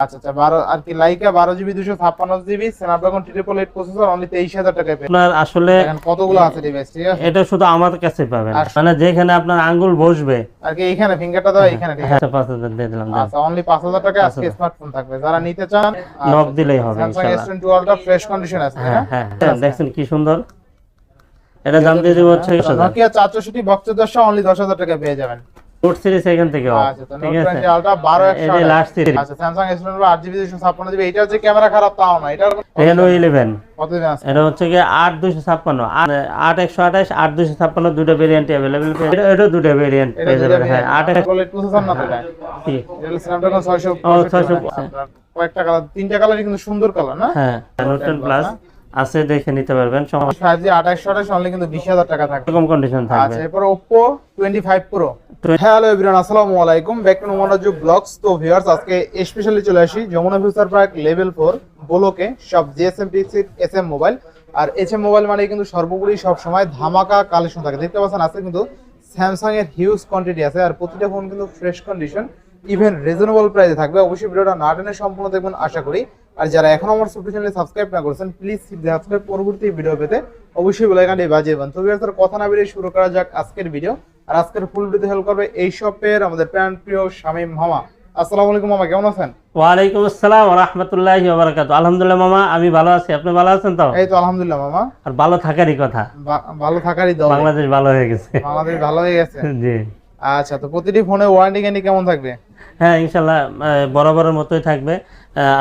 আচ্ছা আচ্ছা বারো আর কি লাইকা বারো জিবি দুশো ছাপ্পান্ন GB Snapdragon triple eight processor only তেইশ হাজার আপনার আসলে কতগুলো আছে ডিভাইস ঠিক আছে? এটা শুধু আমার কাছে পাবেন। মানে যেখানে আপনার আঙ্গুল বসবে। আর কি এখানে ফিঙ্গারটা দাও এখানে ঠিক আছে? হ্যাঁ পাঁচ হাজার দিয়ে দিলাম আচ্ছা অনলি পাঁচ হাজার টাকা আজকে স্মার্টফোন থাকবে। যারা নিতে চান নক দিলেই হবে Samsung S twenty ultra fresh condition আছে হ্যাঁ হ্যাঁ? হ্যাঁ, দেখছেন কি সুন্দর? এটা দাম দিয়ে দেবো হচ্ছে নোকিয়া দশটা অনলি দশ হাজার টাকা পেয়ে যাবেন। নোট সিরিজ এখান থেকে আচ্ছা ঠিক আছে? আলট্রা লাস্ট সিরিজ আচ্ছা স্যামসাং এস টোয়েন্টি আট জিবি দুশো ছাপ্পান্ন এটা হচ্ছে ক্যামেরা খারাপ তাও না এটার রেনো ইলেভেন কতদিন আছে? এটা হচ্ছে কি আট দুশো ছাপ্পান্ন। আট একশো আঠাশ আট দুশো ছাপ্পান্ন দুটো ভেরিয়েন্ট অ্যাভেলেবেল এটা এটা দুটো ভেরিয়েন্ট পেয়ে যাবেন হ্যাঁ আট এক বলে প্রসেসর না তো এটা এটা স্ন্যাপড্রাগন ছয়শো ও, 600 কয়েকটা কালার তিনটা কালারই কিন্তু সুন্দর কালার না? হ্যাঁ নোট প্লাস আছে দেখে নিতে পারবেন। সমস্যা ফাইভ জি আঠাশশো আঠাশ অনলি কিন্তু বিশ হাজার টাকা থাকবে। কম কন্ডিশন থাকবে। আচ্ছা এরপর five pro Twen- hello everyone আসসালামু আলাইকুম ব্যাক টু মোমানাজু ব্লগস তো ভিউয়ার্স আজকে স্পেশালি চলে আসি Jamuna future park level four বোলোকে সব জিএসএম পিক্সিট এস এম মোবাইল আর এস এম মোবাইল মানে কিন্তু সর্বোপরি সব সময় ধামাকা কালেকশন থাকে। দেখতে পাচ্ছেন আছে কিন্তু স্যামসাং এর হিউজ কোয়ান্টিটি আছে আর প্রতিটা ফোন কিন্তু ফ্রেশ কন্ডিশন ইভেন রিজনেবল প্রাইসে থাকবে। অবশ্যই ভিডিওটা না টেনে সম্পূর্ণ দেখবেন, আশা করি। আর যারা এখন আমার ছোট্ট চ্যানেলে সাবস্ক্রাইব না করেছেন প্লিজ সাবস্ক্রাইব পরবর্তী ভিডিও পেতে অবশ্যই বেলাইকানটি বাজিয়ে দেবেন। তো ভিউয়ার্স কথা না বেরিয়ে শুরু করা যাক আজকের ভিডিও আর আজকের ফুল ভিডিওতে হেল্প করবে এই শপের আমাদের প্যান্ট প্রিয় শামীম মামা। আসসালামু আলাইকুম মামা কেমন আছেন? ওয়ালাইকুম আসসালাম রহমতুল্লাহ বারাকাতু আলহামদুলিল্লাহ মামা আমি ভালো আছি। আপনি ভালো আছেন তো? এই তো আলহামদুলিল্লাহ মামা। আর ভালো থাকারই কথা। ভালো থাকারই দল। বাংলাদেশ ভালো হয়ে গেছে। বাংলাদেশ ভালো হয়ে গেছে। জি। আচ্ছা তো প্রতিটি ফোনে ওয়ারেন্টি গ্যারান্টি কেমন থাকবে? হ্যাঁ ইনশাল্লাহ বরাবরের মতোই থাকবে।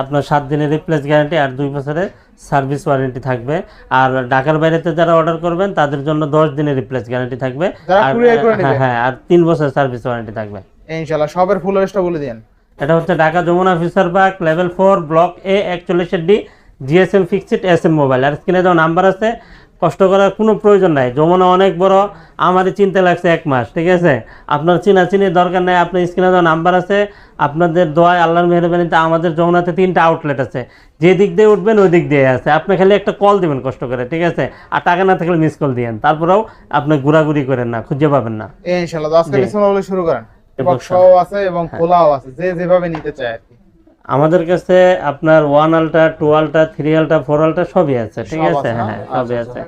আপনার সাত দিনের রিপ্লেস গ্যারান্টি আর দুই বছরের সার্ভিস ওয়ারেন্টি থাকবে। আর ঢাকার বাইরেতে যারা অর্ডার করবেন তাদের জন্য দশ দিনের রিপ্লেস গ্যারান্টি থাকবে। আর হ্যাঁ হ্যাঁ আর তিন বছর সার্ভিস ওয়ারেন্টি থাকবে। ইনশাআল্লাহ সবের ফুল বলে দিন এটা হচ্ছে Dhaka Jamuna feature park level four block A একচল্লিশের D GSM fixed S M mobile আর স্ক্রিনে দেওয়া নাম্বার আছে কষ্ট করার কোনো প্রয়োজন নাই। যমুনা অনেক বড় আমারই চিন্তা লাগছে এক মাস ঠিক আছে? আপনার চিনাচিনির দরকার নেই আপনার স্ক্রিনে দেওয়া নাম্বার আছে। আপনাদের দোয়ায় আল্লাহর মেহরবানিতে আমাদের যমুনাতে তিনটা আউটলেট আছে। যে দিক দিয়ে উঠবেন ওই দিক দিয়ে আছে। আপনি খালি একটা কল দিবেন কষ্ট করে ঠিক আছে? আর টাকা না থাকলে মিস কল দিয়েন। তারপরেও আপনি ঘোরাঘুরি করেন না খুঁজে পাবেন না। ইনশাআল্লাহ। আজকে শুরু করেন। এবং আছে এবং খোলাও আছে যে যেভাবে নিতে চায় আর কি। আমাদের কাছে আপনার ওয়ান আলটা টু আলটা থ্রি আলটা ফোর আলটা সবই আছে ঠিক আছে? আছে হ্যাঁ সবই আচ্ছা, আছে।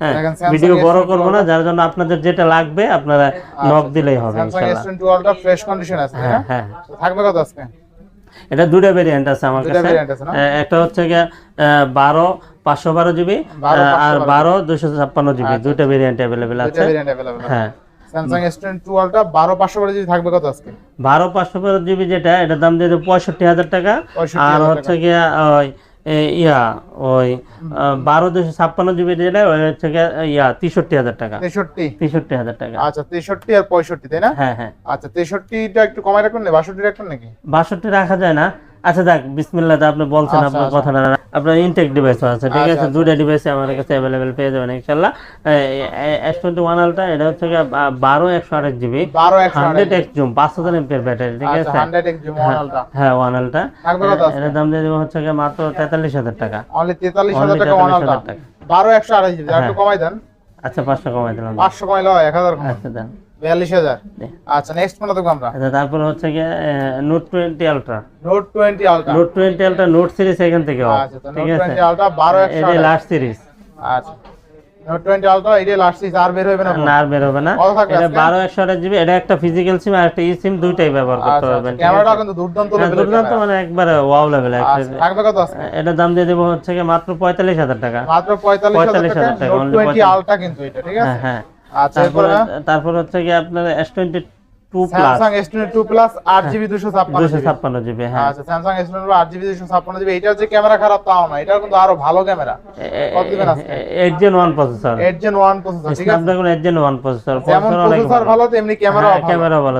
হ্যাঁ ভিডিও বড় S22 করব না যার জন্য আপনাদের যেটা লাগবে আপনারা নক দিলেই হবে ইনশাআল্লাহ S22 আলট্রা ফ্রেশ কন্ডিশন আছে হ্যাঁ হ্যাঁ? থাকবে কত আজকে? এটা দুটো ভেরিয়েন্ট আছে আমার কাছে। একটা হচ্ছে গিয়ে বারো পাঁচশো বারো জিবি আর বারো। দুশো ছাপ্পান্ন জিবি দুটো ভেরিয়েন্ট অ্যাভেলেবেল আছে। Samsung S twenty two ultra বারো পাঁচশো বারো জিবি থাকবে কত আজকে? বারো পাঁচশো জিবি যেটা এটার দাম দিয়ে পঁয়ষট্টি হাজার টাকা। আর হচ্ছে গিয়া ওই ইয়া ওই বারো দুশো ছাপ্পান্ন জিবি যেটা ওই হচ্ছে ইয়া তেষট্টি হাজার টাকা। তেষট্টি? তেষট্টি হাজার টাকা। আচ্ছা তেষট্টি আর পঁয়ষট্টি তাই না? হ্যাঁ হ্যাঁ। আচ্ছা তেষট্টিটা একটু কমায় রাখুন না? বাষট্টি নাকি? বাষট্টি রাখা যায় না। আচ্ছা দেখ বিসমিল্লাহ আপনি বলছেন আচ্ছা, আপনার আচ্ছা। কথাটা আপনার ইনটেক ডিভাইসও আছে ঠিক আচ্ছা, আছে। দুইটা ডিভাইস আমার কাছে অ্যাভেলেবেল পেয়ে যাবেন ইনশাল্লাহ। এস টোয়েন্টি ওয়ান আলটা এটা হচ্ছে বারো একশো আট জিবি 12 100 হান্ড্রেড এক্স জুম পাঁচ হাজার এমপিয়ার ব্যাটারি ঠিক আছে? 100 এক্স জুম ওয়ান হ্যাঁ ওয়ান আলটা এটার দাম দিয়ে দেবো হচ্ছে গিয়ে মাত্র তেতাল্লিশ হাজার টাকা। অনলি 43000 Only টাকা ওয়ান 43,000 আলট্রা টাকা। 12 128 জিবি একটু কমাই দেন। আচ্ছা পাঁচশো কমাই দিলাম। 500 কমাইলে হয় 1000 কমাই। আচ্ছা দেন। 42000 আচ্ছা নেক্সট কোনটা দেখব আমরা। আচ্ছা তারপরে হচ্ছে গিয়ে note twenty ultra note 20 ultra note twenty ultra note series এখান থেকে আচ্ছা নোট 20 আলট্রা 12 এটা লাস্ট সিরিজ আচ্ছা নোট 20 আলট্রা এটা লাস্ট সিজ আর বের হবে না না আর বের হবে না। এটা আজকে? বারো একশো আঠাশ জিবি এটা একটা ফিজিক্যাল সিম আর একটা ই সিম দুইটাই ব্যবহার করতে আচ্ছা পারবেন ক্যামেরাটা কিন্তু দুর্দান্ত হ্যাঁ, লেভেলের দুর্দান্ত মানে একবারে ওয়াও লেভেল আচ্ছা থাকবে কত আজকে? এটার দাম দিয়ে দেবো হচ্ছে মাত্র পঁয়তাল্লিশ হাজার টাকা। মাত্র 45000 45,000 টাকা টাকা, নোট 20 আলট্রা কিন্তু এটা ঠিক আছে? হ্যাঁ হ্যাঁ। আচ্ছা তারপরে তারপর হচ্ছে কি আপনার S twenty Samsung S22 plus 8GB 256 দুশো ছাপ্পান্ন জিবি হ্যাঁ। আচ্ছা স্যামসাং S22 8GB 256 জিবি এটা হচ্ছে ক্যামেরা খারাপ তাও না এটা কিন্তু আরও ভালো ক্যামেরা। কত দিবেন আজকে? Eight gen one processor 8 Gen 1 processor ঠিক আছে? Snapdragon eight gen one processor যেমন প্রসেসর ভালো। তেমনি ক্যামেরা ক্যামেরা ভালো।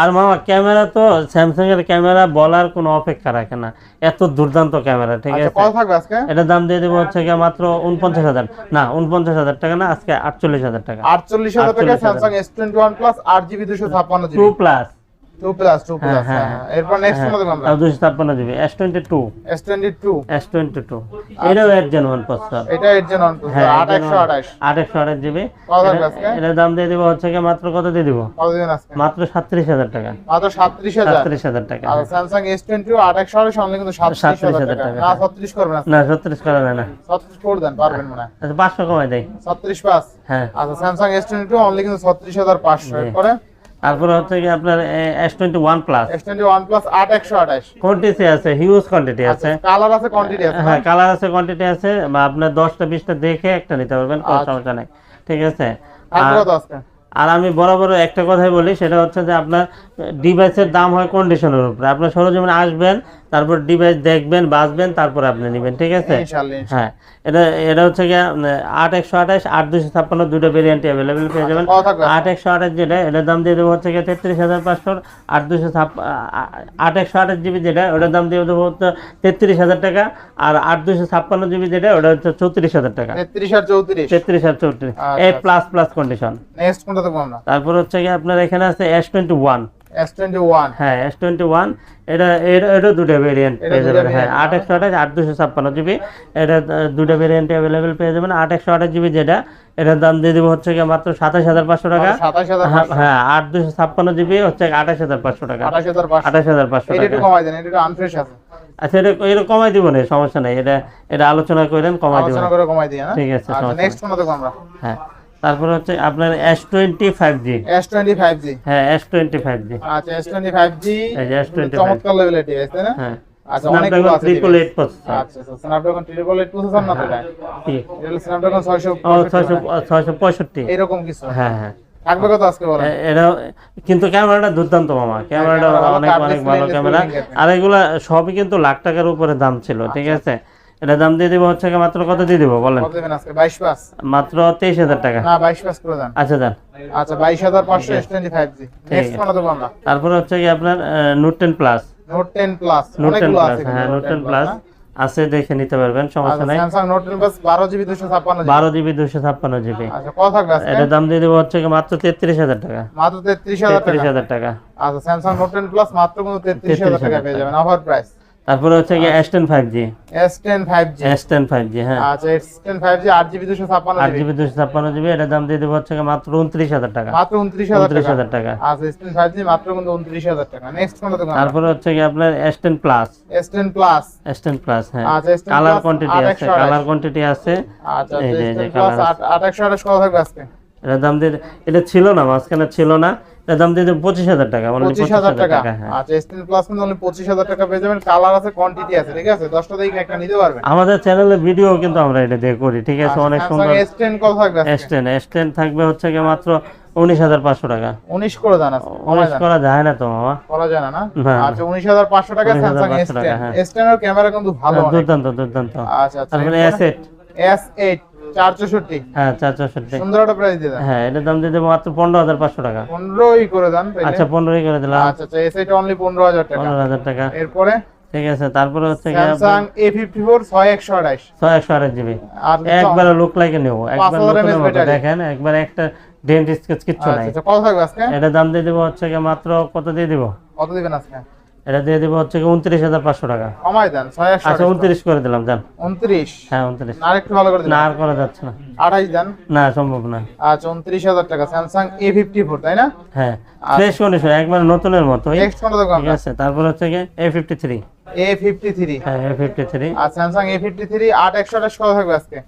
আর মামা ক্যামেরা তো স্যামসাং এর ক্যামেরা বলার কোনো অপেক্ষা রাখে না। এত দুর্দান্ত ক্যামেরা ঠিক আচ্ছা আছে? কত থাকবে আজকে? এটার দাম দিয়ে দেবো হচ্ছে গিয়ে মাত্র উনপঞ্চাশ হাজার। না উনপঞ্চাশ হাজার টাকা না আজকে আটচল্লিশ হাজার টাকা। 48000 টাকা 48,000 Samsung S21 plus 8GB 256 two GB plus two plus two plus হ্যাঁ, এরপর নেক্সট আমরা। জিবি এটাও জেন প্রসেসর এটা হ্যাঁ জিবি দাম দিয়ে দিব হচ্ছে কি মাত্র কত দিয়ে দিব? কত দিবেন আজকে? মাত্র টাকা। মাত্র আর অনলি কিন্তু সাতত্রিশ 37,000 টাকা। না করবেন করা যায় না। করে দেন পারবেন মনে হয়। আচ্ছা পাঁচশো কমাই পাঁচ। হ্যাঁ। আচ্ছা Samsung S twenty two only কিন্তু ছত্রিশ হাজার পাঁচশো। এরপরে তারপরে হচ্ছে কি আপনার S twenty one plus S twenty one plus আট একশো আঠাশ। কোয়ান্টিটি আছে হিউজ কোয়ান্টিটি আছে। কালার আছে কোয়ান্টিটি আছে হ্যাঁ কালার আছে কোয়ান্টিটি আছে বা আপনার দশটা বিশটা দেখে একটা নিতে পারবেন কোনো আচ্ছা। সমস্যা নাই। ঠিক আছে। আর আমি বরাবর একটা কথাই বলি সেটা হচ্ছে যে আপনার ডিভাইসের দাম হয় কন্ডিশনের উপরে। আপনার সরজমিনে আসবেন তারপর ডিভাইস দেখবেন বাঁচবেন তারপর আপনি নেবেন ঠিক আছে? হ্যাঁ এটা এটা হচ্ছে গিয়ে আট একশো আঠাশ আট দুশো ছাপ্পান্ন দুটো ভেরিয়েন্টই অ্যাভেলেবেল পেয়ে যাবেন। আট একশো আঠাশ যেটা এটার দাম দিয়ে দেবো হচ্ছে গিয়ে তেত্রিশ হাজার পাঁচশো আট দুশো আট একশো আঠাশ জিবি যেটা ওটার দাম দিয়ে দেবো হচ্ছে তেত্রিশ হাজার টাকা আর আট দুশো ছাপ্পান্ন জিবি যেটা ওটা হচ্ছে চৌত্রিশ হাজার টাকা। তেত্রিশ আর চৌত্রিশ? তেত্রিশ আর চৌত্রিশ এ। প্লাস প্লাস কন্ডিশন নেক্সট কোনটা দেখব আমরা? তারপর হচ্ছে গিয়ে আপনার এখানে আছে S twenty one S twenty one হ্যাঁ এস টোয়েন্টি ওয়ান এটা এটা দুটো ভেরিয়েন্ট পেয়ে যাবেন। হ্যাঁ আট একশো আঠাশ আট দুশো ছাপ্পান্ন জিবি এটা দুটো ভেরিয়েন্ট অ্যাভেলেবেল পেয়ে যাবেন। আট একশো আঠাশ জিবি যেটা এটার দাম দিয়ে দেবো হচ্ছে মাত্র সাতাশ হাজার পাঁচশো টাকা। হ্যাঁ, হ্যাঁ আট দুশো ছাপ্পান্ন জিবি হচ্ছে আঠাশ হাজার পাঁচশো টাকা। আঠাশ হাজার পাঁচশো। টাকা। কমাই দেন এটা আনফ্রেশ আছে। আচ্ছা এটা এটা কমাই দিব না সমস্যা নেই। এটা এটা আলোচনা করেন কমাই দিব না ঠিক আছে, আচ্ছা নেক্সট আমরা। হ্যাঁ। তারপর হচ্ছে আপনার S twenty five G S twenty five G হ্যাঁ এস টোয়েন্টি ফাইভ জি আচ্ছা এস টোয়েন্টি ফাইভ জি যে S25 চমৎকার লেভেলের ডিভাইস তাই না? হ্যাঁ। আচ্ছা অনেকগুলো আছে ট্রিপল এইট প্রসেসর আচ্ছা আচ্ছা স্ন্যাপড্রাগন ট্রিপল এইট প্রসেসর না তো এটা কি? এটা হলো স্ন্যাপড্রাগন ছয়শো ছয়শো ছয়শো পঁয়ষট্টি। এরকম কিছু। হ্যাঁ হ্যাঁ। থাকবে কত আজকে বলেন? এটা কিন্তু ক্যামেরাটা দুর্দান্ত মামা। ক্যামেরাটা অনেক অনেক ভালো ক্যামেরা। আর এগুলা সবই কিন্তু লাখ টাকার উপরে দাম ছিল ঠিক আছে? এটা দাম দিয়ে দিব হচ্ছে কি মাত্র কত দিয়ে দিব বলেন? কত দেবেন আজকে? বাইশ পাস মাত্র তেইশ হাজার টাকা। না বাইশ পাস করে দেন। আচ্ছা দেন। আচ্ছা বাইশ হাজার পাঁচশো S twenty five G next আছে। কোনটা দেবো আমরা। তারপরে হচ্ছে কি আপনার note ten plus note ten plus note ten অনেকগুলো প্লাস আছে হ্যাঁ নোট টেন প্লাস আছে দেখে নিতে পারবেন সমস্যা নাই। স্যামসাং নোট টেন প্লাস বারো জিবি দুশো ছাপ্পান্ন জিবি। বারো জিবি দুশো ছাপ্পান্ন জিবি। আচ্ছা কত থাকবে আজকে? এটার দাম দিয়ে দেবো হচ্ছে কি মাত্র তেত্রিশ হাজার টাকা। মাত্র তেত্রিশ হাজার তেত্রিশ টাকা হাজার টাকা। আচ্ছা স্যামসাং নোট টেন প্লাস মাত্র কিন্তু তেত্রিশ হাজার টাকা পেয়ে যাবেন অফার প্রাইস তারপরে হচ্ছে কি S ten five G S ten five G S ten five G হ্যাঁ। আচ্ছা এস টেন ফাইভ জি আট জিবি দুশো ছাপ্পান্ন আট জিবি জিবি দুশো ছাপ্পান্ন জিবি এটার দাম দিয়ে দেবো হচ্ছে মাত্র উনত্রিশ হাজার টাকা। মাত্র উনত্রিশ হাজার উনত্রিশ টাকা হাজার টাকা। আচ্ছা এস টেন ফাইভ জি মাত্র কিন্তু উনত্রিশ হাজার টাকা। নেক্সট কোনটা দেখুন তারপরে হচ্ছে কি আপনার S ten plus S ten plus S ten plus হ্যাঁ আচ্ছা কালার কোয়ান্টিটি আছে কালার কোয়ান্টিটি আছে। আচ্ছা এই যে, টেন আছে। কত থাকবে আজকে? এটার দাম দিয়ে এটা ছিল না মাঝখানে ছিল না। এটার দাম দিয়ে পঁচিশ হাজার টাকা only পঁচিশ হাজার টাকা। হ্যাঁ। আচ্ছা এস টেন প্লাস কিন্তু পঁচিশ হাজার টাকা পেয়ে যাবেন। কালার আছে কোয়ান্টিটি আছে ঠিক আছে? দশটা থেকে একটা নিতে পারবেন। আমাদের চ্যানেলে ভিডিও কিন্তু আমরা এটা দিয়ে করি ঠিক আছে? অনেক সুন্দর। কত থাকবে এস টেন এস টেন থাকবে হচ্ছে কি মাত্র উনিশ হাজার পাঁচশো টাকা। উনিশ করে দেন উনিশ করা যায় না তো মামা করা যায় না। আচ্ছা উনিশ হাজার পাঁচশো টাকা স্যামসাং এস টেন হ্যাঁ। এর ক্যামেরা কিন্তু ভালো দুর্দান্ত দুর্দান্ত। আচ্ছা আচ্ছা। তারপরে এইট এস এইট হ্যাঁ সুন্দর একটা প্রাইস দিয়ে হ্যাঁ এটার দাম দিয়ে মাত্র টাকা। করে আচ্ছা করে দিলাম। আচ্ছা আচ্ছা অনলি টাকা। টাকা। এরপরে? ঠিক আছে তারপরে হচ্ছে জিবি। একবার লুক লাইকে নেব একবার 5000 নতুনের mAh দেখেন একবার একটা ডেন্ট স্কেচ কিচ্ছু আচ্ছা নাই। আচ্ছা কত থাকবে আজকে? এটা দাম দিয়ে দেবো হচ্ছে কি মাত্র কত দিয়ে দিব? কত দিবেন আজকে? এটা দিয়ে দেবো হচ্ছে কি উনত্রিশ হাজার পাঁচশো টাকা। কমাই দেন আচ্ছা উনত্রিশ করে দিলাম যান উনত্রিশ? হ্যাঁ উনত্রিশ। আর একটু ভালো করে দিন। না আর করা যাচ্ছে না। আঠাইশ দেন? না সম্ভব না। আচ্ছা উনত্রিশ হাজার টাকা স্যামসাং এ ফিফটি ফোর তাই না? হ্যাঁ ফ্রেশ কন্ডিশন একবার নতুনের মতো ঠিক আছে তারপর হচ্ছে কি A fifty three A fifty three হ্যাঁ এ ফিফটি থ্রি আর স্যামসাং এ ফিফটি থ্রি আট একশো আঠাশ কত থাকবে আজকে?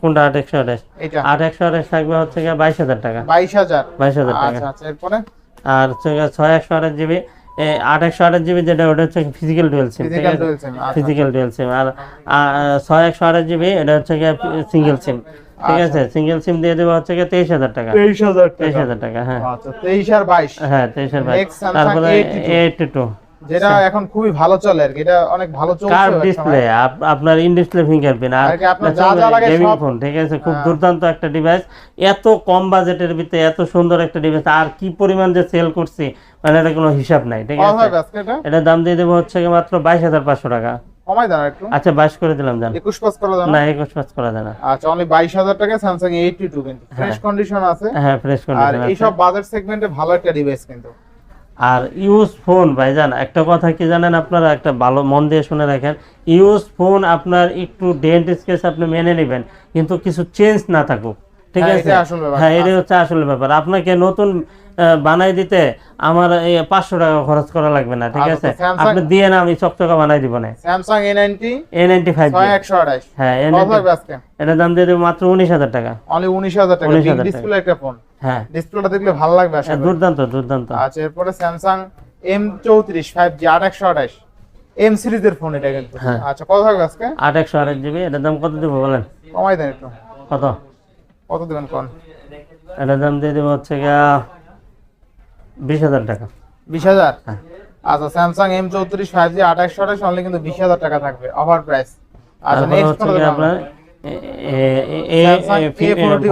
কোনটা আট একশো আঠাশ? এটা আট একশো আঠাশ থাকবে হচ্ছে বাইশ হাজার টাকা। বাইশ হাজার। বাইশ হাজার টাকা। আচ্ছা আচ্ছা এরপরে? আর হচ্ছে ছয় একশো আঠাশ জিবি আট একশো আঠাশ জিবি যেটা ওটা হচ্ছে physical dual SIM physical dual SIM আচ্ছা। আর ছয় একশো আঠাশ জিবি এটা হচ্ছে সিঙ্গেল সিম ঠিক আছে? সিঙ্গেল সিম দিয়ে দেবো হচ্ছে গিয়ে তেইশ হাজার টাকা। তেইশ হাজার তেইশ হাজার টাকা হ্যাঁ। আচ্ছা তেইশ আর বাইশ। হ্যাঁ তেইশের বাইশ। তারপরে A82 এইটটি টু যেটা এখন খুবই ভালো চলে আর কি। এটা অনেক ভালো চলছে কার ডিসপ্লে আপনার ইন ডিসপ্লে ফিঙ্গারপ্রিন্ট আর আপনার যা যা লাগে সব- ফোন ঠিক আছে? খুব হ্যাঁ। দুর্দান্ত একটা ডিভাইস এত কম বাজেটের ভিতরে এত সুন্দর একটা ডিভাইস আর কি পরিমাণ যে সেল করছি মানে এটা কোনো হিসাব নাই ঠিক আছে? এটা। দাম দিয়ে দেবো হচ্ছে কি মাত্র বাইশ হাজার পাঁচশো টাকা। কমাই দেন একটু আচ্ছা বাইশ করে দিলাম জান। একুশ পাস করে দেন না? একুশ পাঁচ করা যায় না। আচ্ছা অনলি বাইশ হাজার টাকা স্যামসাং এইটটি টু কিন্তু। ফ্রেশ কন্ডিশন আছে। হ্যাঁ ফ্রেশ আর কন্ডিশন এইসব বাজার সেগমেন্টে ভালো একটা ডিভাইস কিন্তু। আর ইউজ ফোন, ভাইজান, একটা কথা কি জানেন আপনারা? একটা ভালো মন দিয়ে শুনে রাখেন। ইউজ ফোন আপনার একটু ডেন্ট স্কেচ আপনি মেনে নেবেন, কিন্তু কিছু চেঞ্জ না থাকুক। ঠিক হ্যাঁ, আছে? এটা। হ্যাঁ এটা হচ্ছে আসলে ব্যাপার। আপনাকে নতুন বানাই দিতে আমার এই পাঁচশো টাকা খরচ করা লাগবে না ঠিক আচ্ছা, আছে? আপনি দিয়ে না আমি চকচকা বানাই দিব না। Samsung A ninety A ninety five হ্যাঁ এ কত থাকবে আজকে এটার দাম দিয়ে দেবো মাত্র উনিশ হাজার টাকা। উনিশ হাজার টাকা। 19,000 টাকা। ডিসপ্লে একটা ফোন হ্যাঁ। ডিসপ্লেটা দেখলে ভালো লাগবে করি। দুর্দান্ত দুর্দান্ত। আচ্ছা এরপরে স্যামসাং এম চৌত্রিশ ফাইভ জি আট একশো আঠাশ। এম সিরিজের ফোন এটা কিন্তু। হ্যাঁ। আচ্ছা কত থাকবে আজকে? আট একশো আট জিবি এটার দাম কত দেবো বলেন? কমাই দেন একটু। কত? কত দেবেন কোন? এটা দাম দিয়ে দেবো হচ্ছে বিশ হাজার টাকা। বিশ হাজার? হ্যাঁ। আচ্ছা স্যামসাং এম চৌত্রিশ ফাইভ জি একশো আঠাশ অনলি কিন্তু বিশ হাজার টাকা থাকবে অফার প্রাইস আচ্ছা নেক্সট আপনার Samsung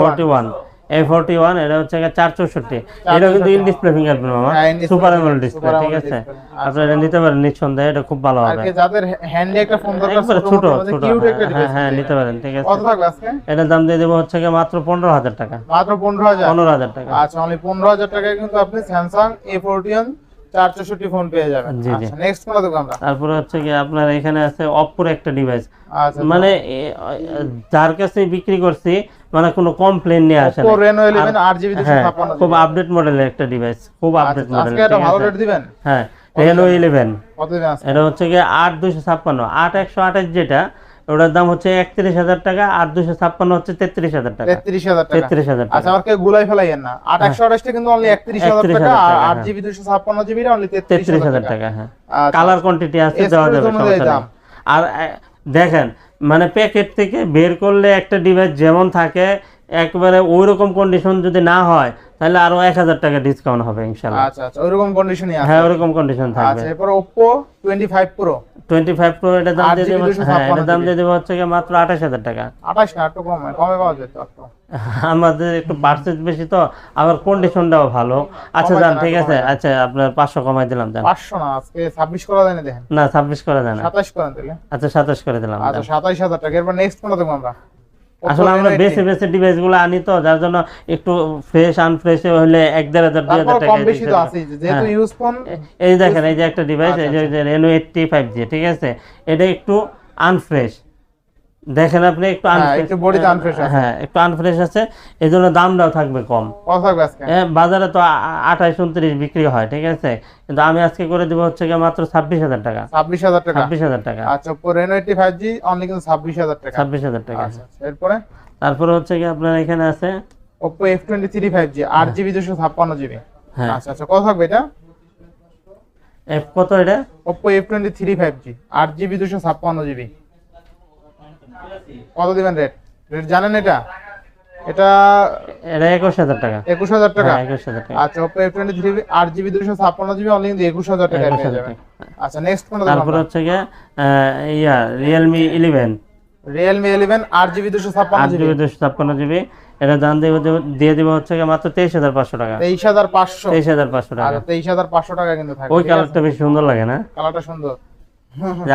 ফোরটি ওয়ান চার চৌষট্টি। এটা কিন্তু সুপার ডিসপ্লে ঠিক আছে? আপনারা এটা নিতে পারেন নিঃসন্দেহে এটা খুব ভালো হবে। ছোট হ্যাঁ হ্যাঁ নিতে পারেন ঠিক আছে। এটার দাম দিয়ে দেবো হচ্ছে মাত্র পনেরো হাজার টাকা। মাত্র পনেরো হাজার? পনেরো হাজার টাকা। পনেরো হাজার টাকায় কিন্তু আপনি Samsung A forty one 464 phone পেয়ে যাবেন। আচ্ছা নেক্সট কোন দোকান তারপরে হচ্ছে কি আপনার এখানে আছে অপর একটা ডিভাইস আচ্ছা, আচ্ছা। মানে যার কাছে বিক্রি করছি মানে কোনো কমপ্লেন নিয়ে আসে না অপর 11 আরজিবি 256 খুব আপডেট মডেলের একটা ডিভাইস খুব আচ্ছা, আপডেট মডেল আজকে এটা ভালো রেট দিবেন? হ্যাঁ রেনো 11 কত দিন আছে? এটা হচ্ছে কি 8256 8128 যেটা ওটার দাম হচ্ছে একত্রিশ হাজার টাকা আর দুশো ছাপ্পান্ন হচ্ছে তেত্রিশ হাজার টাকা। তেত্রিশ হাজার টাকা। তেত্রিশ হাজার আচ্ছা গুলাই ফেলাইয়েন না। আট একশো আঠাশটা কিন্তু অনলি একত্রিশ হাজার টাকা আর আট হ্যাঁ। জিবি দুশো ছাপ্পান্ন জিবি অনলি তেত্রিশ হাজার টাকা। হ্যাঁ। আচ্ছা। কালার কোয়ান্টিটি আছে দেওয়া যাবে সমস্যা। আর দেখেন মানে প্যাকেট থেকে বের করলে একটা ডিভাইস যেমন থাকে একবারে ওই রকম কন্ডিশন যদি না হয় তাহলে আরও এক হাজার টাকা ডিসকাউন্ট হবে ইনশাল্লাহ। আচ্ছা আচ্ছা ওইরকম কন্ডিশনই আছে। হ্যাঁ ওরকম কন্ডিশন থাকবে। আচ্ছা এরপর Oppo 25 Pro twenty five pro এটার দাম দিয়ে 8GB দেবো হ্যাঁ এটার দাম দিয়ে দেবো হচ্ছে গিয়ে মাত্র আঠাশ হাজার টাকা। 28 না একটু কমে কমে পাওয়া যেত আমাদের একটু পার্সেন্ট বেশি তো আবার কন্ডিশনটাও ভালো। আচ্ছা যান ঠিক আছে আচ্ছা আপনার পাঁচশো কমাই দিলাম যান 500 না আজকে 26 করা দেন দেখেন। না ছাব্বিশ করে দেন। 27 করেন তাহলে। আচ্ছা সাতাশ করে দিলাম আচ্ছা যান। 27000 টাকা এরপর নেক্সট কোনটা দেখব আমরা? আসলে আমরা বেশি বেছে বেছে ডিভাইসগুলো আনি তো যার জন্য একটু ফ্রেশ আনফ্রেশ হলে এক দেড় হাজার দুই হাজার টাকা কম বেশি তো আছে যেহেতু হ্যাঁ। ইউজ ফোন এই দেখেন এই যে একটা ডিভাইস এই যে Reno এইটটি ফাইভ জি ঠিক আছে? এটা একটু আনফ্রেশ দেখেন আপনি একটু হ্যাঁ, একটু আছে। হ্যাঁ একটু আনফ্রেশ আছে। এই জন্য দামটাও থাকবে কম। কত থাকবে আজকে? এ, বাজারে তো আঠাইশ উনত্রিশ বিক্রি হয় ঠিক আছে? কিন্তু আমি আজকে করে দিব হচ্ছে গিয়ে মাত্র ছাব্বিশ হাজার টাকা। 26000 টাকা? ছাব্বিশ হাজার টাকা। আচ্ছা Oppo Reno 85G অনলি কিন্তু 26000 টাকা। ছাব্বিশ হাজার টাকা। আচ্ছা আচ্ছা, এরপরে? তারপরে হচ্ছে কি আপনার এখানে আছে? Oppo F twenty three five G Oppo F23 5G 8GB 256GB হ্যাঁ। আচ্ছা আচ্ছা কত থাকবে এটা? এফ কত এটা? Oppo F23 5G 8GB 256GB কত দিবেন রেট রেট জানেন এটা? এটা এটা একুশ হাজার টাকা। একুশ হাজার টাকা? হ্যাঁ একুশ হাজার টাকা। আচ্ছা Oppo F23 8GB 256GB only কিন্তু একুশ হাজার টাকা 21,000 পেয়ে যাবেন। আচ্ছা নেক্সট কোনটা তারপরে হচ্ছে গিয়ে ইয়া Realme eleven Realme 11 8GB 256GB আট জিবি দুশো ছাপ্পান্ন জিবি এটা দাম দিয়ে দেব- দিয়ে দিব হচ্ছে মাত্র তেইশ হাজার পাঁচশো টাকা। 23500 তেইশ হাজার পাঁচশো টাকা। আচ্ছা 23500 টাকা কিন্তু ওই কালারটা বেশ সুন্দর লাগে না? কালারটা সুন্দর।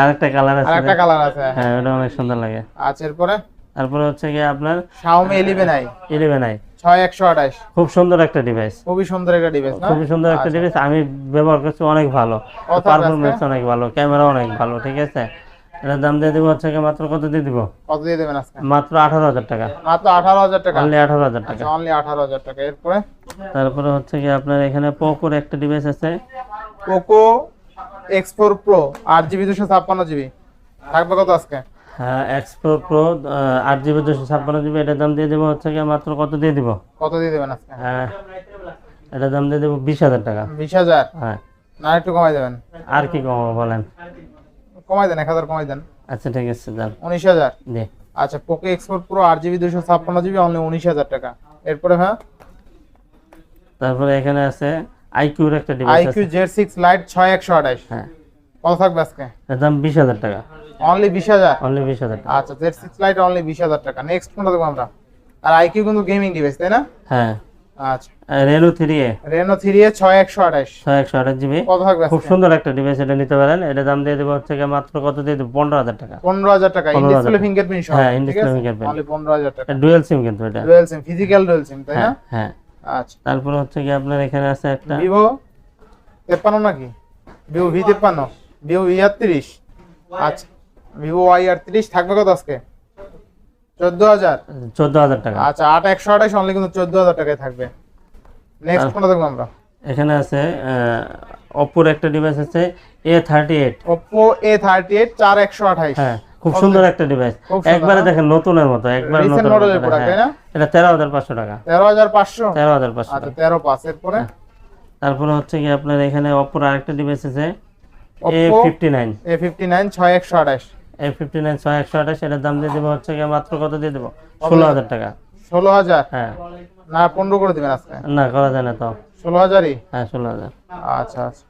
আরেকটা কালার আছে আরেকটা কালার আছে। হ্যাঁ ওটা অনেক সুন্দর লাগে। আচ্ছা এরপরে? তারপরে হচ্ছে গিয়ে আপনার Xiaomi 11i ইলেভেন আই 6128 খুব সুন্দর একটা ডিভাইস খুবই সুন্দর একটা ডিভাইস না? খুবই সুন্দর একটা ডিভাইস আমি ব্যবহার করছি অনেক ভালো। কত পারফরমেন্স অনেক ভালো। ক্যামেরা অনেক ভালো ঠিক আছে? এটার দাম দিয়ে দিব হচ্ছে গিয়ে মাত্র কত দিয়ে দিব? কত দিয়ে দেবেন আজকে? মাত্র আঠারো হাজার টাকা। মাত্র 18000 টাকা? অনলি আঠারো হাজার টাকা। আচ্ছা অনলি 18000 টাকা। এরপরে? তারপরে হচ্ছে কি আপনার এখানে পোকোর একটা ডিভাইস আছে। Poco X4 Pro 8GB 256GB থাকবে কত আজকে? হ্যাঁ এক্সপ্রো প্রো আট জিবি দুশো ছাপ্পান্ন জিবি এটার দাম দিয়ে দেবো হচ্ছে কি মাত্র কত দিয়ে দিব? কত দিয়ে দেবেন আজকে? হ্যাঁ এটার দাম দিয়ে দেবো বিশ হাজার টাকা। 20000 হ্যাঁ। না একটু কমাই দেবেন। আর কি কমাবো বলেন? কমাই দেন 1000 কমাই দেন। আচ্ছা ঠিক আছে যান 19000 জি। আচ্ছা Poco X4 Pro 8GB 256GB only 19000 টাকা। এরপরে হ্যাঁ? তারপরে এখানে আছে আইকিউর একটা ডিভাইস IQ আছে। Z6 Lite 6128 হ্যাঁ। কত থাকবে আজকে? দাম বিশ হাজার টাকা। অনলি 20000 অনলি বিশ হাজার টাকা। আচ্ছা Z6 লাইট অনলি 20000 টাকা। নেক্সট কোনটা দেবো আমরা? আর IQ কিন্তু গেমিং ডিভাইস তাই না? হ্যাঁ। আচ্ছা। রেনো থ্রি এ Reno 3a 6128 ছয় একশো আঠাশ। জিবি কত থাকবে খুব সুন্দর একটা ডিভাইস এটা নিতে পারেন। এটা দাম দিয়ে দেবো হচ্ছে মাত্র কত দিয়ে দেবো? পনেরো হাজার টাকা। 15000 টাকা। ইন 15,000 ডিসপ্লে ফিঙ্গারপ্রিন্ট হ্যাঁ, in-display fingerprint। অনলি 15000 টাকা। ডুয়েল সিম কিন্তু এটা। Dual SIM physical dual SIM তাই না? হ্যাঁ হ্যাঁ। আচ্ছা। তারপরে হচ্ছে কি আপনার এখানে আছে একটা ভিভো তেপ্পান্ন নাকি? ভিভো ভি তেপ্পান্ন। ভিভো ভি আটত্রিশ আচ্ছা। ভিভো ওয়াই আটত্রিশ থাকবে কত আজকে? চোদ্দ হাজার। চোদ্দ হাজার টাকা। আচ্ছা আট একশো আঠাশ অনলি কিন্তু চোদ্দ হাজার টাকায় থাকবে। নেক্সট কোনটা দেখব আমরা? এখানে আছে অপোর একটা ডিভাইস আছে A thirty eight Oppo A thirty eight চার একশো আঠাইশ হ্যাঁ। খুব সুন্দর একটা ডিভাইস একবারে হ্যাঁ। দেখেন নতুনের মতো একবারে নতুন না? এটা তেরো হাজার পাঁচশো টাকা। তেরো হাজার পাঁচশো? তেরো হাজার পাঁচশো আচ্ছা তেরো পাঁচ এরপরে তারপরে হচ্ছে কি আপনার এখানে অপোর আরেকটা ডিভাইস আছে A fifty nine A fifty nine ছয় একশো আঠাশ। এ ফিফটি নাইন ছয় একশো আঠাশ এটার দাম দিয়ে দেবো হচ্ছে গিয়ে মাত্র কত দিয়ে দেবো? ষোলো হাজার টাকা। ষোলো হাজার? হ্যাঁ। না পনেরো করে দিবেন আজকে। না করা যায় না তো। ষোলো হাজারই? হ্যাঁ ষোলো হাজার। আচ্ছা আচ্ছা।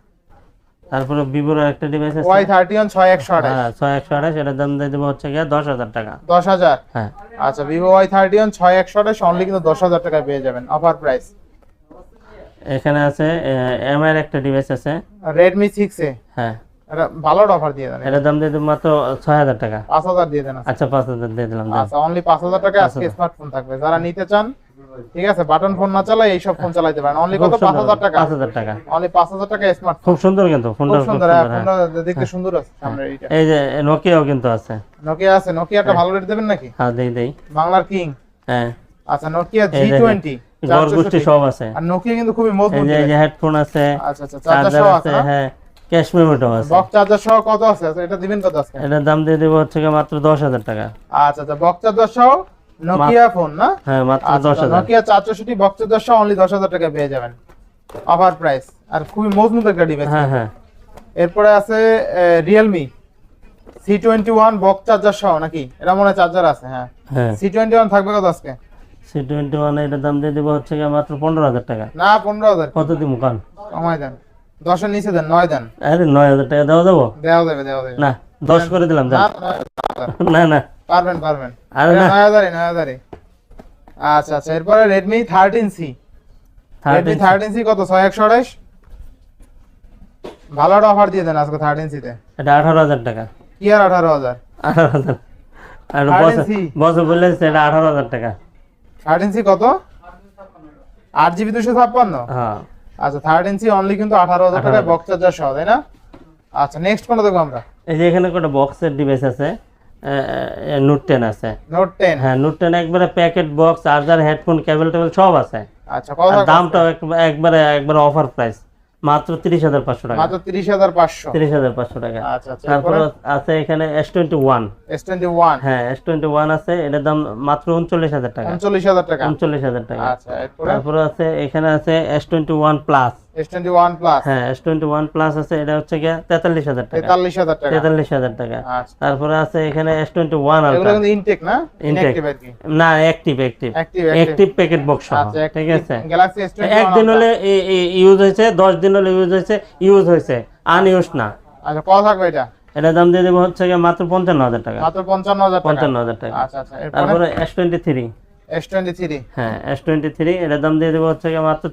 তারপরে ভিভোর একটা ডিভাইস আছে। ওয়াই থার্টি ওয়ান ছয় একশো আঠাশ। হ্যাঁ ছয় একশো আঠাশ এটার দাম দিয়ে দেবো হচ্ছে গিয়ে দশ হাজার টাকা। দশ হাজার? হ্যাঁ। আচ্ছা ভিভো ওয়াই থার্টি ওয়ান ছয় একশো আঠাশ অনলি কিন্তু দশ হাজার টাকায় পেয়ে যাবেন অফার প্রাইস এখানে আছে এমআই এর একটা ডিভাইস আছে। Redmi six A. হ্যাঁ। এটা ভালো অফার দিয়ে দেন। এটার দাম দিয়ে দেবো মাত্র ছয় হাজার টাকা। পাঁচ হাজার দিয়ে দেন আচ্ছা। পাঁচ হাজার দিয়ে দিলাম। আচ্ছা অনলি পাঁচ হাজার টাকা আজকে স্মার্টফোন থাকবে। যারা নিতে চান ঠিক আছে বাটন ফোন না চালাই এইসব ফোন চালাইতে পারেন অনলি কত? খুব পাঁচ সুন্দর, হাজার টাকা। পাঁচ হাজার টাকা। অনলি পাঁচ হাজার টাকা স্মার্টফোন খুব সুন্দর কিন্তু ফোনটা খুব সুন্দর সুন্দর হ্যাঁ, হ্যাঁ। ফোনটা দেখতে সুন্দর আছে সামনে এইটা। এই যে নোকিয়াও কিন্তু আছে। নোকিয়া আছে নোকিয়াটা ভালো রেট দেবেন নাকি? হ্যাঁ দেই দেই। বাংলার কিং হ্যাঁ। আচ্ছা নোকিয়া এই জি দেখেন, টোয়েন্টি ঘর গোষ্ঠী সব আছে। আর নোকিয়া কিন্তু খুবই মজবুত এই যে হেডফোন আছে আচ্ছা আচ্ছা চার্জার আছে আছে হ্যাঁ ক্যাশ মেমোটাও আছে। বক্স চার্জার সহ কত আছে? আচ্ছা, এটা দিবেন কত আজকে? এটার দাম দিয়ে দেবো হচ্ছে মাত্র দশ হাজার টাকা। আচ্ছা আচ্ছা বক্স চার্জার সহ নোকিয়া ফোন না? হ্যাঁ মাত্র আচ্ছা দশ হাজার। নোকিয়া চারশোষট্টি বক্স চার্জার সহ অনলি দশ হাজার টাকা পেয়ে যাবেন। অফার প্রাইস আর খুবই মজবুত একটা ডিভাইস হ্যাঁ হ্যাঁ। এরপরে আছে Realme C twenty one box charger সহ নাকি? এটা মনে চার্জার আছে হ্যাঁ। হ্যাঁ। সি টোয়েন্টি ওয়ান থাকবে কত আজকে? সি টোয়েন্টি ওয়ান এটার দাম দিয়ে দেবো হচ্ছে গিয়ে মাত্র পনেরো হাজার টাকা। না পনেরো হাজার। কত দিব কান? কমাই দেন। দশের নিচে দেন নয় দেন। আরে নয় হাজার টাকা দেওয়া যাব? দেওয়া যাবে দেওয়া যাবে। না দশ করে দিলাম। না না। পারবেন পারবেন। আরে না? আচ্ছা আচ্ছা এরপরে Redmi thirteen C Redmi thirteen C কত? ছয় একশো আঠাইশ ভালো একটা অফার দিয়ে দেন আজকে থার্টিন সিতে এটা আঠারো হাজার টাকা। কি আর আঠারো হাজার? আঠারো হাজার। আর 13C বছর বছর বললে এটা আঠারো হাজার টাকা। থার্টিন সি কত? হ্যাঁ। আচ্ছা থার্টিন সি অনলি কিন্তু টাকায় বক্স চার্জার সহ তাই না? আচ্ছা নেক্সট কোনটা দেখব আমরা? এই যে এখানে একটা বক্সের ডিভাইস আছে। নোট টেন আছে। নোট টেন হ্যাঁ নোট টেন একবারে packet box charger headphone cable table সব আছে। আচ্ছা দামটাও একবারে একবারে অফার প্রাইস মাত্র তিরিশ হাজার পাঁচশো টাকা। মাত্র তিরিশ হাজার পাঁচশো? তিরিশ হাজার পাঁচশো টাকা। আচ্ছা আচ্ছা তারপরে আছে এখানে S twenty one S twenty one হ্যাঁ এস টোয়েন্টি ওয়ান আছে এটার দাম মাত্র উনচল্লিশ হাজার টাকা। উনচল্লিশ হাজার টাকা। উনচল্লিশ হাজার টাকা। আচ্ছা তারপরে আছে এখানে আছে S twenty one plus S twenty one plus হ্যাঁ টোয়েন্টি প্লাস আছে এটা হচ্ছে টাকা। টাকা। তেতাল্লিশ হাজার টাকা। তারপরে আছে এখানে এস টোয়েন্টি এগুলো কিন্তু ইনটেক না? ইনটেক না active active active active packet box ঠিক আছে? গ্যালাক্সি এস টোয়েন্টি একদিন হলে ইউজ হয়েছে দশ দিন হলে ইউজ হয়েছে ইউজ হয়েছে। আনইউজ না। আচ্ছা কত থাকবে এটা? দাম দিয়ে দেবো হচ্ছে মাত্র পঞ্চান্ন হাজার টাকা। মাত্র পঞ্চান্ন হাজার টাকা। পঞ্চান্ন হাজার টাকা। আচ্ছা আচ্ছা তারপরে S twenty three S twenty three হ্যাঁ এস টোয়েন্টি দাম দিয়ে দেবো হচ্ছে মাত্র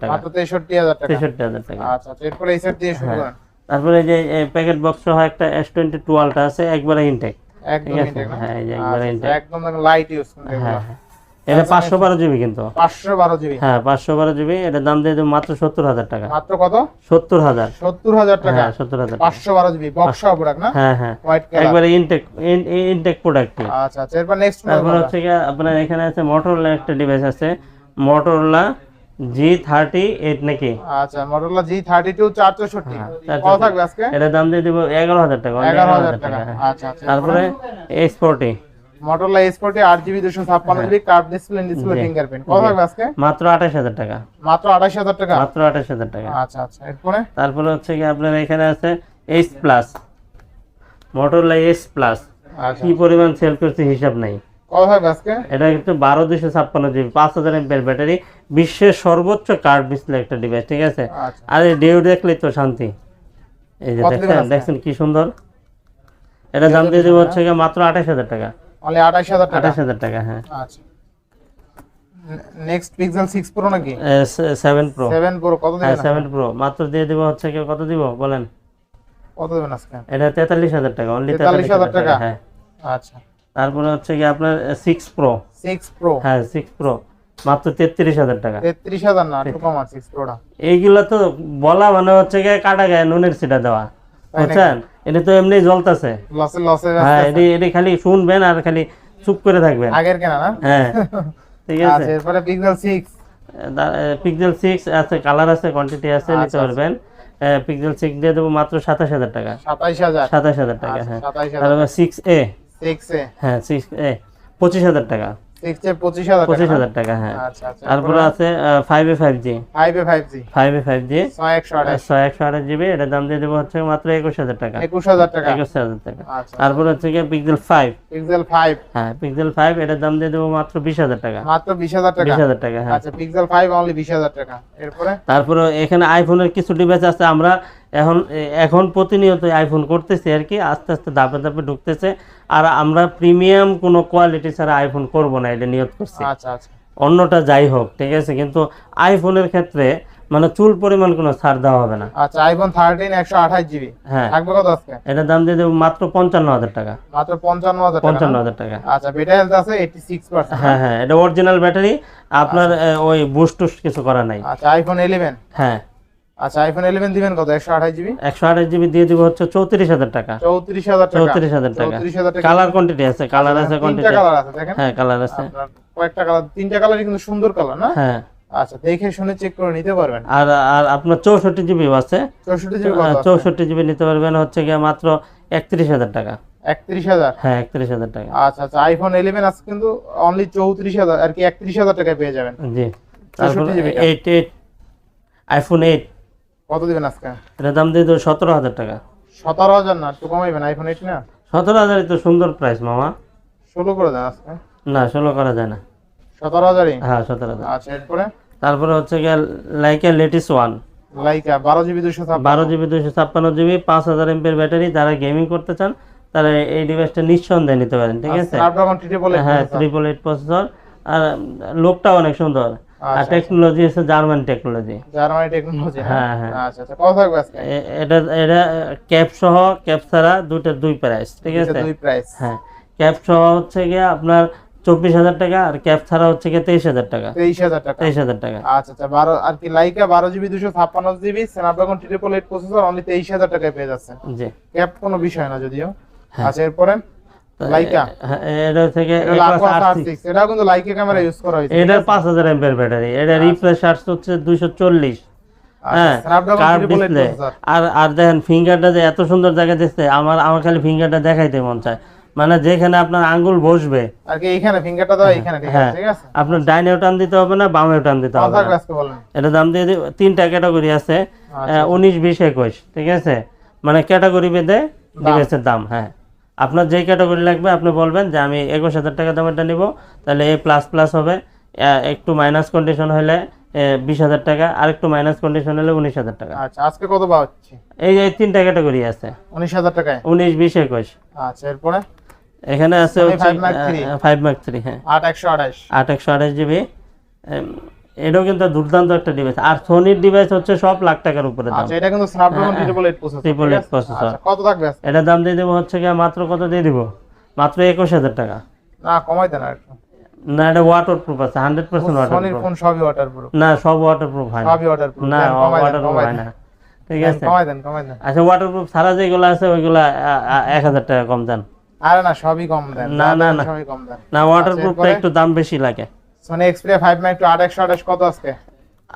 টাকা। মাত্র তেষট্টি হাজার টাকা। তেষট্টি হাজার টাকা। আচ্ছা আচ্ছা এরপরে এই সেট দিয়ে শুরু হ্যাঁ। করেন। তারপরে এই যে প্যাকেট বক্স সহ একটা এস টোয়েন্টি টুয়েলভটা আছে একবারে ইনটেক একদম ইনটেক হ্যাঁ, আচ্ছা, একবারে আচ্ছা, একদম লাইট ইউজ করতে হ্যাঁ হ্যাঁ। এটা পাঁচশো বারো জিবি কিন্তু। পাঁচশো বারো জিবি। হ্যাঁ পাঁচশো বারো জিবি এটার দাম দিয়ে মাত্র সত্তর হাজার টাকা। মাত্র কত? সত্তর হাজার। সত্তর হাজার টাকা। হ্যাঁ সত্তর হাজার টাকা। পাঁচশো বারো জিবি বক্স প্রোডাক্ট না? হ্যাঁ হ্যাঁ। একবারে ইনটেক ইনটেক প্রোডাক্ট আচ্ছা আচ্ছা এরপর নেক্সট তারপর হচ্ছে আপনার এখানে আছে মোটরোলা একটা ডিভাইস আছে মোটরোলা জি থার্টি এইট নাকি? আচ্ছা মডেলটা জি থার্টি টু চার চৌষট্টি হ্যাঁ, কত থাকবে আজকে? এটার দাম দিয়ে দিব এগারো হাজার টাকা এগারো হাজার 11,000 টাকা। আচ্ছা আচ্ছা তারপরে এইচ এস ফোর্টি আট জিবি দুশো ছাপ্পান্ন GB curve display display. Fingerprint কত। থাকবে আজকে? মাত্র আঠাশ হাজার টাকা। মাত্র আঠাশ হাজার টাকা? মাত্র আঠাশ হাজার টাকা। আচ্ছা আচ্ছা। এরপরে? তারপরে হচ্ছে কি আপনার এখানে আছে এইচ প্লাস মোটরোলা প্লাস কি পরিমাণ সেল করছে হিসাব নাই। কত থাকবে আজকে? এটা কিন্তু জিবি ব্যাটারি বিশ্বের সর্বোচ্চ ডিসপ্লে একটা ডিভাইস ঠিক আছে? আচ্ছা। আর এই ডিউ দেখলেই তো শান্তি। এই যে কত দেখছেন কি সুন্দর? এটা দাম দিয়ে দেবো হচ্ছে গিয়ে মাত্র আঠাশ হাজার টাকা। অনলি আঠাশ হাজার টাকা। আঠাশ হাজার টাকা হ্যাঁ। আচ্ছা। নেক্সট পিক্সেল সিক্স প্রো নাকি? সেভেন প্রো সেভেন প্রো কত হ্যাঁ দেবেন সেভেন প্রো মাত্র দিয়ে দেবো হচ্ছে কি কত দিব? বলেন। কত দেবেন আজকে? এটা তেতাল্লিশ হাজার টাকা অনলি 43,000 টাকা? হ্যাঁ। আচ্ছা। তারপরে হচ্ছে কি আপনার সিক্স প্রো সিক্স প্রো হ্যাঁ সিক্স প্রো মাত্র তেত্রিশ হাজার টাকা। তেত্রিশ হাজার না একটু কম আছে সিক্স প্রোটা এইগুলো তো বলা মানে হচ্ছে গিয়ে কাটা গায়ে নুনের সিটা দেওয়া। বুঝছেন? এটা তো এমনি জ্বলতেছে। হ্যাঁ এটি এটি খালি শুনবেন আর খালি চুপ করে থাকবেন। আগের কেনা না? হ্যাঁ ঠিক আছে। আচ্ছা এরপরে পিক্সেল সিক্স পিক্সেল সিক্স আছে কালার আছে কোয়ান্টিটি আছে নিতে আচ্ছা, পারবেন। পিক্সেল সিক্স দিয়ে দেবো মাত্র সাতাশ হাজার টাকা। সাতাইশ হাজার। সাতাশ হাজার টাকা হ্যাঁ। সাতাইশ হাজার। তারপর সিক্স এ সিক্স এ হ্যাঁ সিক্স এ পঁচিশ হাজার টাকা। টাকা হ্যাঁ। আচ্ছা আচ্ছা। তারপরে আছে five A five G five A five G five A five G ছয় একশো আঠাশ। ছয় একশো আঠাশ জিবি এটার দাম দিয়ে দেবো হচ্ছে মাত্র একুশ হাজার টাকা। একুশ হাজার টাকা। একুশ হাজার টাকা। আচ্ছা তারপর হচ্ছে গিয়ে পিক্সেল ফাইভ পিক্সেল ফাইভ হ্যাঁ পিক্সেল ফাইভ এটার দাম দিয়ে দেবো মাত্র বিশ হাজার টাকা। মাত্র বিশ হাজার টাকা? বিশ হাজার টাকা হ্যাঁ। আচ্ছা পিক্সেল ফাইভ অনলি বিশ হাজার টাকা। এরপরে? তারপরে এখানে আইফোনের কিছু ডিভাইস আছে আমরা এখন এখন প্রতিনিয়ত আইফোন করতেছে আর কি আস্তে আস্তে ধাপে ধাপে ঢুকতেছে। আর আমরা প্রিমিয়াম কোনো কোয়ালিটি ছাড়া আইফোন করব না এটা নিয়ত করছি। আচ্ছা আচ্ছা। অন্যটা যাই হোক ঠিক আছে? কিন্তু আইফোনের ক্ষেত্রে মানে চুল পরিমাণ কোনো ছাড় দেওয়া হবে না। আচ্ছা আইফোন থার্টিন একশো আঠাশ জিবি হ্যাঁ। থাকবে কত আজকে? এটার দাম দিয়ে দেবো মাত্র পঞ্চান্ন হাজার টাকা। মাত্র পঞ্চান্ন হাজার টাকা পঞ্চান্ন না? হাজার টাকা। আচ্ছা বেটা হেলথ আছে এইটি সিক্স পার্সেন্ট হ্যাঁ হ্যাঁ এটা অরিজিনাল ব্যাটারি আপনার ওই বুস্ট টুস্ট কিছু করা নাই। আচ্ছা আইফোন ইলেভেন হ্যাঁ। আচ্ছা আইফোন ইলেভেন দিবেন কত? একশো আঠাশ জিবি একশো আঠাশ জিবি দিয়ে দিব হচ্ছে চৌত্রিশ হাজার টাকা। চৌত্রিশ হাজার টাকা। চৌত্রিশ হাজার টাকা। চৌত্রিশ হাজার টাকা। কালার কোয়ান্টিটি আছে কালার আছে কোয়ান্টিটি কালার আছে। দেখেন। হ্যাঁ কালার আছে। কয়েকটা কালার তিনটা কালারই কিন্তু সুন্দর কালার না? হ্যাঁ। আচ্ছা দেখে শুনে চেক করে নিতে পারবেন। আর আর আপনার চৌষট্টি জিবি আছে। চৌষট্টি জিবি কত আছে? চৌষট্টি জিবি নিতে পারবেন হচ্ছে গিয়ে মাত্র একত্রিশ হাজার টাকা। একত্রিশ হাজার? হ্যাঁ একত্রিশ হাজার টাকা। আচ্ছা আচ্ছা আইফোন ইলেভেন আছে কিন্তু অনলি চৌত্রিশ হাজার আর কি একত্রিশ হাজার টাকায় পেয়ে যাবেন। জি তারপর 64 GB টা। এইট এইট আইফোন এইট কত দিবেন আজকে? এটার দাম দিয়ে দেবো সতেরো হাজার টাকা। সতেরো হাজার না একটু কমাইবেন আইফোন এইট না? সতেরো হাজারই তো সুন্দর প্রাইস মামা। ষোলো করে দেন আজকে? না ষোলো করা যায় না। সতেরো হাজারই? হ্যাঁ সতেরো হাজার। আচ্ছা এরপরে? তারপরে হচ্ছে গিয়ে লাইকা লেটেস্ট ওয়ান লাইকা বারো জিবি দুশো বারো জিবি দুশো ছাপ্পান্ন জিবি পাঁচ হাজার এমপির ব্যাটারি যারা গেমিং করতে চান তারা এই ডিভাইসটা নিঃসন্দেহে নিতে পারেন ঠিক আছে? স্ন্যাপড্রাগন ট্রিপল হ্যাঁ ট্রিপল এইট প্রসেসর আর লোকটাও অনেক সুন্দর। আর টেকনোলজি হচ্ছে জার্মান টেকনোলজি জার্মানি টেকনোলজি হ্যাঁ। হ্যাঁ আচ্ছা আচ্ছা কত থাকবে আজকে। এটা এটা ক্যাপ সহ ক্যাপ ছাড়া দুইটার দুই প্রাইস ঠিক আছে? দুই প্রাইস হ্যাঁ ক্যাপ সহ হচ্ছে গিয়ে আপনার চব্বিশ হাজার টাকা আর ক্যাপ ছাড়া হচ্ছে গিয়ে তেইশ হাজার টাকা। তেইশ হাজার টাকা। তেইশ হাজার টাকা। আচ্ছা আচ্ছা বারো আর কি লাইকা বারো জিবি দুশো ছাপ্পান্ন GB Snapdragon triple eight processor only তেইশ হাজার টাকায় পেয়ে যাচ্ছে জি। ক্যাপ কোনো বিষয় না যদিও। হ্যাঁ। আচ্ছা এরপরে? লাইকা এটা থেকে এটা লাকোয়া আর কিন্তু লাইকা ক্যামেরা ইউজ করা হয়েছে এটা ব্যাটারি। এটা রিফ্রেশ হচ্ছে হ্যাঁ দেখেন ফিঙ্গারটা যে এত সুন্দর জায়গা দিচ্ছে আমার আমার খালি ফিঙ্গারটা দেখাইতে মন চায়। মানে যেখানে আপনার আঙ্গুল বসবে। আর কি এইখানে ফিঙ্গারটা দাও এইখানে ঠিক আছে হ্যাঁ আপনার ডাইনেও টান দিতে হবে না বামেও টান দিতে হবে এটা দাম দিয়ে তিনটা ক্যাটাগরি আছে আচ্ছা, উনিশ বিশ একুশ ঠিক আছে? মানে ক্যাটাগরি বেঁধে ডিভাইসের দাম হ্যাঁ। আপনার যেই ক্যাটাগরি লাগবে আপনি বলবেন যে আমি একুশ হাজার টাকা দামেরটা নিব তাহলে এ প্লাস প্লাস হবে। একটু মাইনাস কন্ডিশন হলে বিশ হাজার টাকা আর একটু মাইনাস কন্ডিশন হলে উনিশ হাজার টাকা। আচ্ছা আজকে কত পাচ্ছি? এই এই তিনটা ক্যাটাগরি আছে। উনিশ হাজার টাকায়? উনিশ বিশ একুশ। আচ্ছা এরপরে? এখানে আছে Sony হচ্ছে 5 Mark III five mark three হ্যাঁ। আট একশো আঠাশ। আট একশো আঠাশ জিবি এটাও কিন্তু দুর্দান্ত একটা ডিভাইস আর সোনির ডিভাইস হচ্ছে সব লাখ টাকার উপরে দাম। আচ্ছা এটা কিন্তু Snapdragon triple eight processor triple eight processor কত থাকবে এটার দাম দিয়ে দেবো হচ্ছে গিয়ে মাত্র কত দিয়ে দিব? মাত্র একুশ হাজার টাকা। না কমাই দেন আর একটু। না এটা ওয়াটার প্রুফ আছে হান্ড্রেড পার্সেন্ট ওয়াটার সনির ফোন সবই ওয়াটার প্রুফ না সব ওয়াটার প্রুফ হয় না। সবই ওয়াটার প্রুফ না কমাই ওয়াটার প্রুফ হয় না। ঠিক আছে? কমাই দেন কমাই দেন। আচ্ছা ওয়াটার প্রুফ ছাড়া যেগুলো আছে ওইগুলা এক হাজার টাকা কম দেন। আরে না সবই কম দেন। না, না, না। সবই কম দেন। না ওয়াটার আচ্ছা, প্রুফটা একটু দাম বেশি লাগে। Sony Xperia five mark two আট একশো কত আজকে?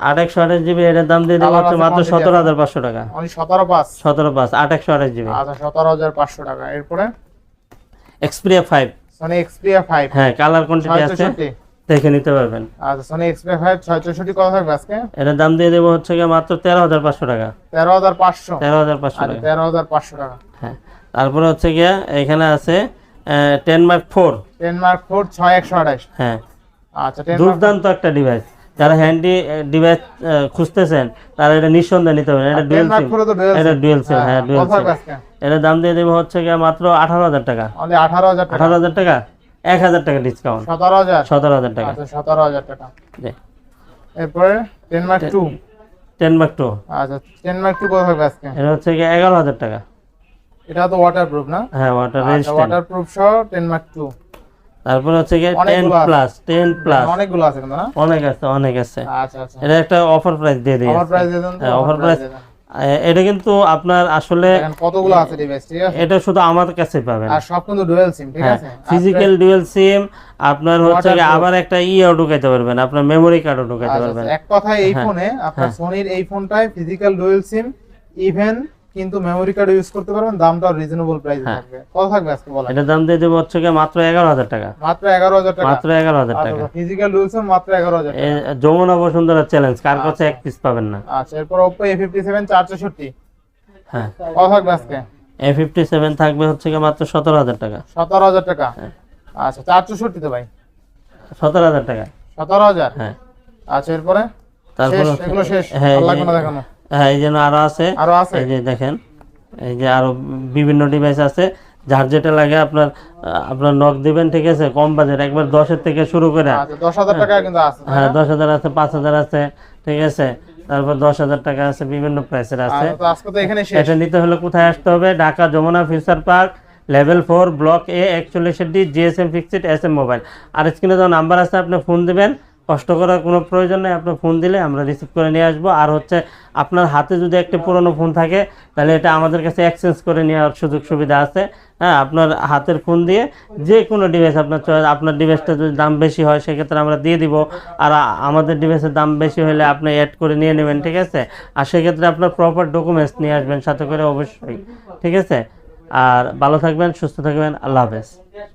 আট একশো আঠাশ জিবি এটার দাম দিয়ে আছে মাত্র quantity সতেরো হাজার পাঁচশো টাকা। অনলি সতেরো পাঁচ। সতেরো পাঁচ আট একশো আঠাশ জিবি আচ্ছা সতেরো হাজার পাঁচশো টাকা। এরপরে? Xperia five Sony Xperia five হ্যাঁ কালার কোয়ান্টিটি আছে। দেখে নিতে পারবেন। আচ্ছা সনি এক্সপ্রিয়া ফাইভ ছয় চৌষট্টি কত থাকবে আজকে? এটার দাম দিয়ে দেবো হচ্ছে গিয়ে মাত্র তেরো হাজার পাঁচশো টাকা। তেরো হাজার পাঁচশো। তেরো হাজার পাঁচশো আচ্ছা টাকা। তেরো হাজার পাঁচশো টাকা। হ্যাঁ তারপরে হচ্ছে গিয়ে এখানে আছে ten mark four ten mark four ছয় একশো আঠাশ। হ্যাঁ আচ্ছা দুর্দান্ত একটা ডিভাইস যারা হ্যান্ডি ডিভাইস খুঁজতেছেন তারা এটা নিঃসন্দেহে নিতে পারেন এটা ডুয়েল সিম এটা ডুয়েল সিম হ্যাঁ ডুয়েল সিম থাকবে আজকে এটার দাম দিয়ে দেবো হচ্ছে গিয়ে মাত্র আঠারো হাজার টাকা। আঠারো হাজার টাকা। আঠারো হাজার টাকা এক হাজার টাকা ডিসকাউন্ট সতেরো হাজার। সতেরো হাজার টাকা। আচ্ছা সতেরো হাজার টাকা। এরপরে ten mark two ten mark two আচ্ছা টেন মার্ক টু কত থাকবে আজকে এটা হচ্ছে গিয়ে এগারো হাজার টাকা। এটা তো ওয়াটার প্রুফ না? হ্যাঁ ওয়াটার আচ্ছা রেজিস্ট্যান্ট ওয়াটার প্রুফ সহ টেন মার্ক টু তারপরে হচ্ছে গিয়ে টেন অনেকগুলো আছে। প্লাস টেন প্লাস অনেকগুলো আছে কিন্তু না অনেক আছে অনেক আছে। আচ্ছা আচ্ছা। এটা একটা অফার প্রাইস দিয়ে দিই অফার প্রাইস দিয়ে দেন হ্যাঁ, offer price। এটা কিন্তু আপনার আসলে কতগুলো আছে ডিভাইস ঠিক আছে? এটা শুধু আমার কাছে পাবেন। আর সব কিন্তু ডুয়াল সিম ঠিক হ্যাঁ আছে? ফিজিক্যাল ডুয়েল সিম আপনার হচ্ছে আবার একটা ইও ঢুকাইতে পারবেন আপনার মেমোরি কার্ডও ঢুকাইতে আচ্ছা, পারবেন। আচ্ছা, এক কথায় এই হ্যাঁ, ফোনে আপনার সোনির এই ফোনটায় ফিজিক্যাল ডুয়াল সিম ইভেন কিন্তু মেমোরি কার্ড ইউজ করতে পারবেন দামটা রিজনেবল প্রাইস হ্যাঁ। থাকবে। কত থাকবে আজকে বলেন? এটার দাম দিয়ে দেবো হচ্ছে গিয়ে মাত্র এগারো হাজার টাকা। মাত্র এগারো হাজার টাকা? মাত্র এগারো হাজার টাকা। আচ্ছা ফিজিক্যাল রুলস মাত্র এগারো হাজার এ, যমুনা বসুন্ধরা চ্যালেঞ্জ কার কাছে এক পিস পাবেন না? আচ্ছা এরপর সেভেন চার চৌষট্টি হ্যাঁ। কত থাকবে আজকে? এ ফিফটি সেভেন থাকবে হচ্ছে গিয়ে মাত্র সতেরো হাজার টাকা। সতেরো হাজার টাকা? হ্যাঁ। আচ্ছা চার চৌষট্টি তো ভাই। সতেরো হাজার টাকা। সতেরো হাজার? হ্যাঁ। আচ্ছা এরপরে? তারপর এগুলো শেষ। হ্যাঁ, আর এই লাগবে না যে- দেখানো। হ্যাঁ এই যেন আরও আছে। আরও আছে? এই যে দেখেন এই যে আরও বিভিন্ন ডিভাইস আছে। যার যেটা লাগে আপনার আপনার নক দিবেন ঠিক আছে? কম বাজেট একবার দশের থেকে শুরু করে। আচ্ছা দশ হাজার টাকা কিন্তু আছে হ্যাঁ দশ হাজার আছে পাঁচ হাজার আছে ঠিক আছে? তারপর দশ হাজার টাকা আছে বিভিন্ন প্রাইসের আছে। এটা নিতে হলে কোথায় আসতে হবে? Dhaka Jamuna future park level four block A একচল্লিশের D GSM fixed S M mobile আর স্ক্রিনে যখন নাম্বার আছে আপনি ফোন দিবেন। কষ্ট করার কোনো প্রয়োজন নেই, আপনি ফোন দিলে আমরা রিসিভ করে নিয়ে আসব। আর হচ্ছে আপনার হাতে যদি একটি পুরনো ফোন থাকে, তাহলে এটা আমাদের কাছে এক্সচেঞ্জ করে নেওয়ার সুযোগ সুবিধা আছে। হ্যাঁ আপনার হাতের ফোন দিয়ে যে কোনো ডিভাইস আপনার চয়েস আপনার ডিভাইসটা যদি দাম বেশি হয়, সেক্ষেত্রে আমরা দিয়ে দিব। আর আমাদের ডিভাইসের দাম বেশি হলে আপনি অ্যাড করে নিয়ে নেবেন, ঠিক আছে? আর সেক্ষেত্রে আপনার প্রপার ডকুমেন্টস নিয়ে আসবেন, সাথে করে অবশ্যই, ঠিক আছে? আর ভালো থাকবেন, সুস্থ থাকবেন, আল্লাহ হাফেজ।